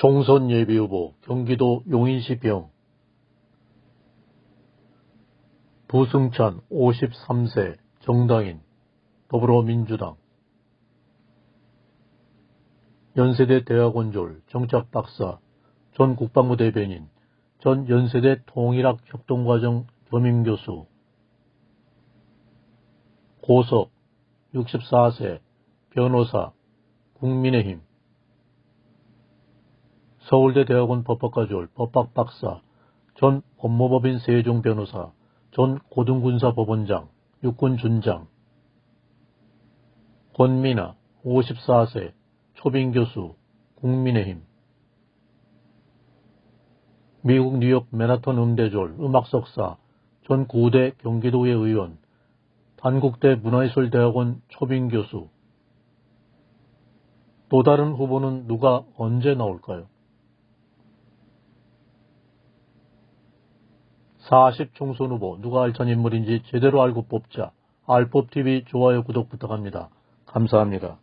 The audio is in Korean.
총선 예비 후보 경기도 용인시 병. 부승찬 53세 정당인 더불어민주당. 연세대 대학원졸 정착 박사 전 국방부 대변인 전 연세대 통일학 협동과정 겸임 교수. 고석 64세 변호사 국민의힘 서울대 대학원 법학과졸 법학박사 전 법무법인 세종 변호사 전 고등군사 법원장 육군 준장. 권미나 54세 초빙 교수 국민의힘. 미국 뉴욕 맨하탄 음대졸 음악석사 전 구대 경기도의 의원 단국대 문화예술대학원 초빙 교수. 또 다른 후보는 누가 언제 나올까요? 40 총선 후보 누가 알찬 인물인지 제대로 알고 뽑자. 알법TV 좋아요 구독 부탁합니다. 감사합니다.